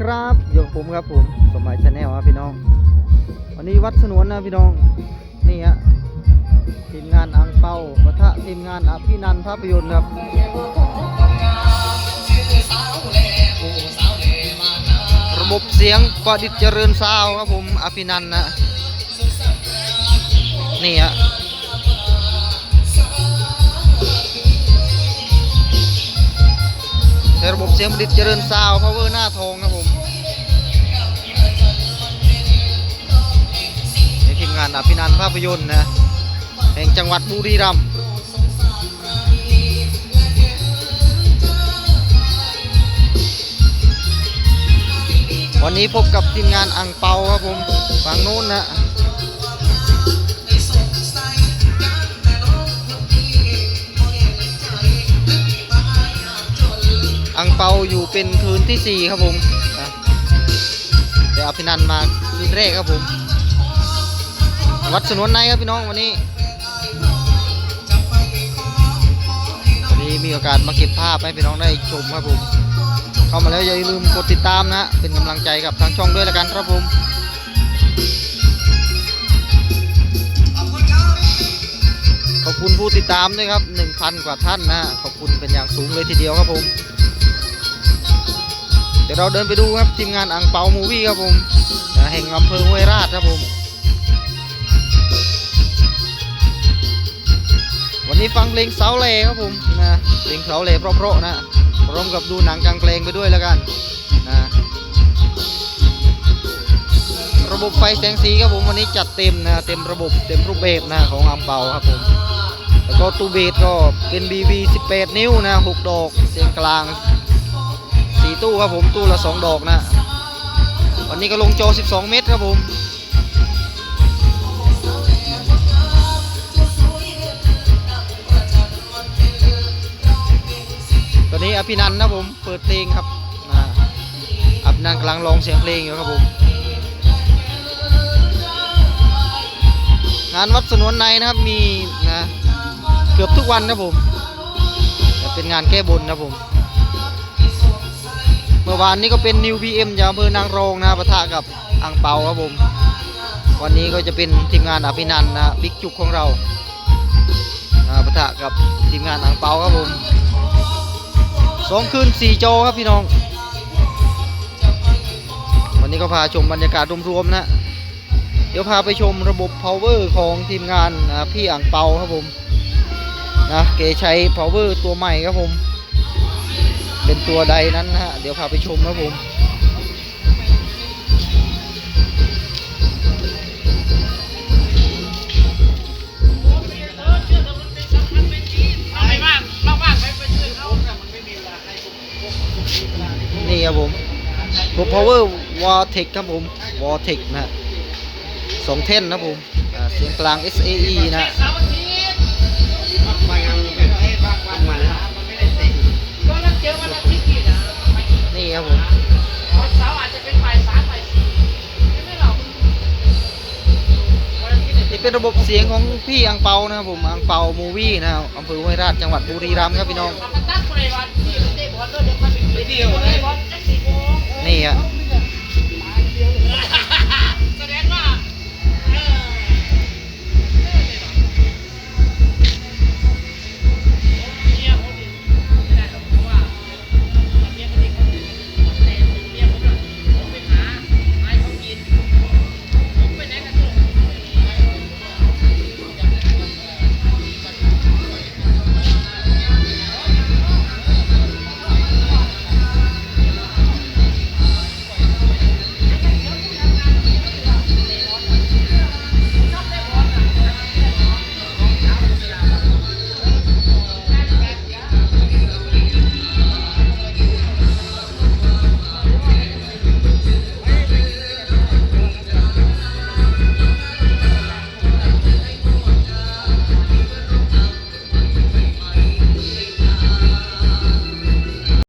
ครับอยู่กับผมครับผมสมัยชาแนลครับพี่น้อง วันนี้วัดสนวนนะพี่น้องนี่ฮะทีมงานอังเปาปะทะทีมงานอภินันภาพยนตร์ครับระบบเสียงประดิษฐ์เจริญซาวครับผมอภินันนะนี่ฮะใช้ระบบเสียงประดิษฐ์เจริญซาวด์ power หน้าทองครับผมานอภินันภาพยนตร์นะแห่งจังหวัดบุรีรัมย์วันนี้พบกับทีมงานอังเปาครับผมฝั่งนู้นนะอังเปาอยู่เป็นคืนที่สี่ครับผมนะแต่อภินันมาคืนแรกครับผม วัดสนวนในครับพี่น้องวันนี้วันนี้มีโอกาสมาเก็บภาพให้พี่น้องได้ชมครับผมเข้ามาแล้วอย่าลืมกดติดตามนะเป็นกำลังใจกับทางช่องด้วยละกันครับผมขอบคุณผู้ติดตามด้วยครับ 1,000 กว่าท่านนะขอบคุณเป็นอย่างสูงเลยทีเดียวครับผม เดี๋ยวเราเดินไปดูครับทีมงานอังเปามูวี่ครับผมแห่งอำเภอห้วยราชครับผม นนี้ฟังเพลงเสาเลครับผมนะเพลงเสาเลเพราะๆนะพร้อมกับดูหนังกลางเพลงไปด้วยแล้วกันนะระบบไฟแสงสีครับผมวันนี้จัดเต็มนะเต็มระบบเต็มรูปแบบนะของอัมเปาครับผมแล้วก็ตูเบสก็เป็น BB 18 นิ้วนะ6ดอกเสียงกลาง4ตู้ครับผมตู้ละ 2 ดอกนะวันนี้ก็ลงจอ 12 เมตรครับผม ตอนนี้อภินันนะผมเปิดเพลงครับอภินันกำลังร้องเสียงเพลงอยู่ครับผมงานวัดสนวนในนะครับมีนะเกือบทุกวันนะผมเป็นงานแก้บนนะผมเมื่อวานนี้ก็เป็นนิวพีเอ็มจากอำเภอนางรองนะปะทะกับอังเปาครับผม วันนี้ก็จะเป็นทีมงานอภินันนะบิ๊กจุกของเราปะทะกับทีมงานอังเปาครับผม สองคืนสี่โจครับพี่น้อง วันนี้ก็พาชมบรรยากาศรวมๆนะ เดี๋ยวพาไปชมระบบ power ของทีมงานนะพี่อ่างเปาครับผมนะเกใช้ power ตัวใหม่ครับผม เป็นตัวใดนั้นนะฮะเดี๋ยวพาไปชมครับผม นี่ครับผมตัว power wall tech ครับผม wall tech นะฮะสองเท่นนะผมเสียงกลาง SAE นะฮะนี่ครับผมนี่เป็นระบบเสียงของพี่อังเปานะครับผม อังเปามูวี่นะครับอำเภอห้วยราชจังหวัดบุรีรัมย์ครับพี่น้อง นี่อะ